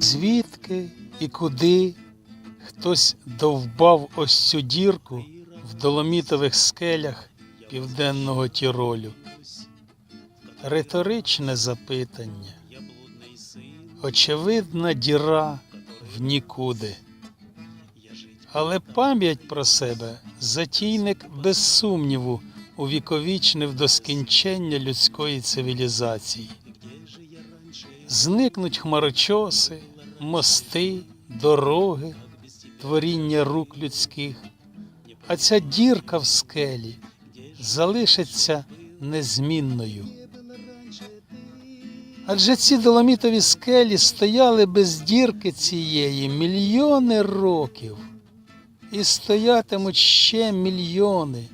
Звідки і куди хтось довбав ось цю дірку в доломітових скелях південного Тіролю? Риторичне запитання. Очевидна діра в нікуди. Але пам'ять про себе затійник без сумніву увіковічнив до скінчення людської цивілізації. Зникнуть хмарочоси, мости, дороги, творіння рук людських, а ця дірка в скелі залишиться незмінною. Адже ці доломітові скелі стояли без дірки цієї мільйони років і стоятимуть ще мільйони,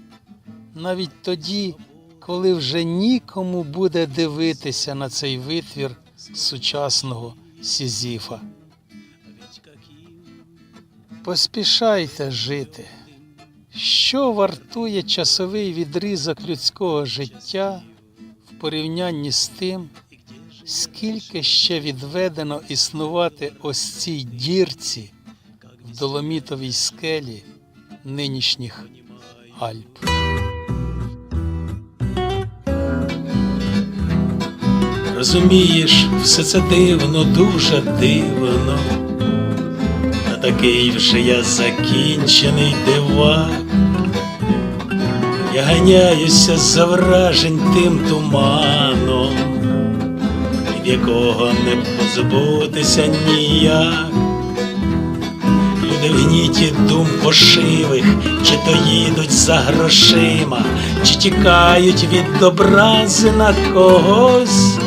навіть тоді, коли вже нікому буде дивитися на цей витвір сучасного Сізіфа. Поспішайте жити. Що вартує часовий відрізок людського життя в порівнянні з тим, скільки ще відведено існувати ось цій дірці в доломітовій скелі нинішніх Альп? Розумієш, все це дивно, дуже дивно. Та такий вже я закінчений дивак. Я ганяюся за вражень тим туманом, від якого не позбутися ніяк. Гніті дум пошивих, чи то їдуть за грошима, чи тікають від образи на когось.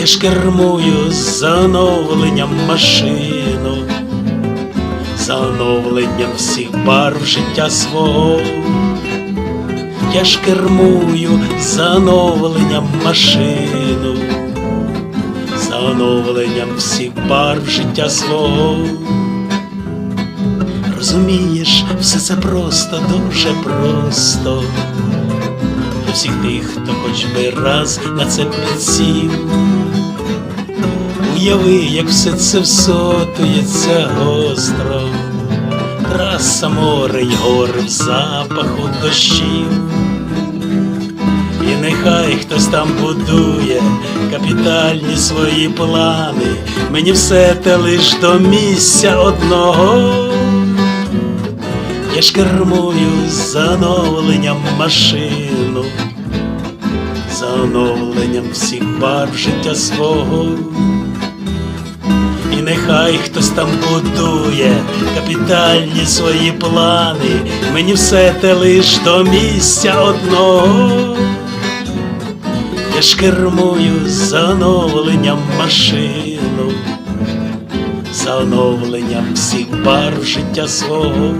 Я ж кермую за оновленням машину, за оновленням всіх барв життя свого. Я ж кермую за оновленням машину, оновленням всіх барв життя свого. Розумієш, все це просто, дуже просто. Всіх тих, хто хоч би раз на це підсів. Уяви, як все це всотується гостро, траса море й гори в запаху дощів. І нехай хтось там будує капітальні свої плани, мені все те лиш до місця одного. Я ж кермую за оновленням машину, за оновленням всіх барв життя свого. І нехай хтось там будує капітальні свої плани, мені все те лиш до місця одного. Я ж кермую за оновленням машину, за оновленням всіх барв життя свого.